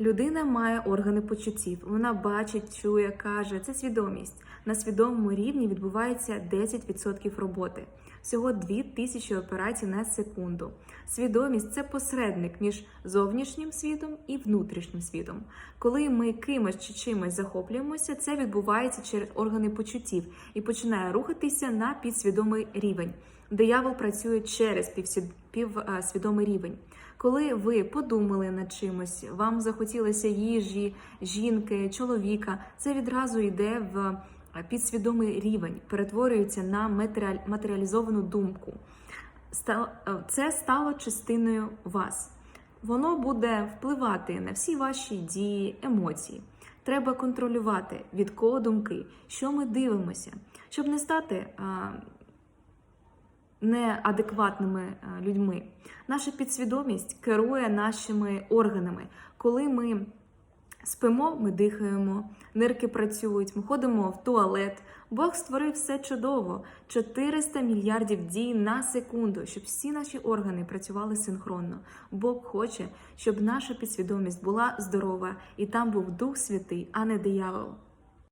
Людина має органи почуттів. Вона бачить, чує, каже. Це свідомість. На свідомому рівні відбувається 10% роботи. Всього 2000 операцій на секунду. Свідомість це посередник між зовнішнім світом і внутрішнім світом. Коли ми кимось чи чимось захоплюємося, це відбувається через органи почуттів і починає рухатися на підсвідомий рівень. Диявол працює через півсвідомий рівень. Коли ви подумали над чимось, вам захотілося їжі, жінки, чоловіка, це відразу йде в е, підсвідомий рівень, перетворюється на матеріалізовану думку. Е, Це стало частиною вас. Воно буде впливати на всі ваші дії, емоції. Треба контролювати від кого думки, що ми дивимося, щоб не стати неадекватними е, людьми. Наша підсвідомість керує нашими органами. Коли ми спимо, ми дихаємо, нирки працюють, ми ходимо в туалет. Бог створив все чудово: 400 мільярдів дій на секунду, щоб всі наші органи працювали синхронно. Бог хоче, щоб наша підсвідомість була здорова і там був Дух Святий, а не диявол.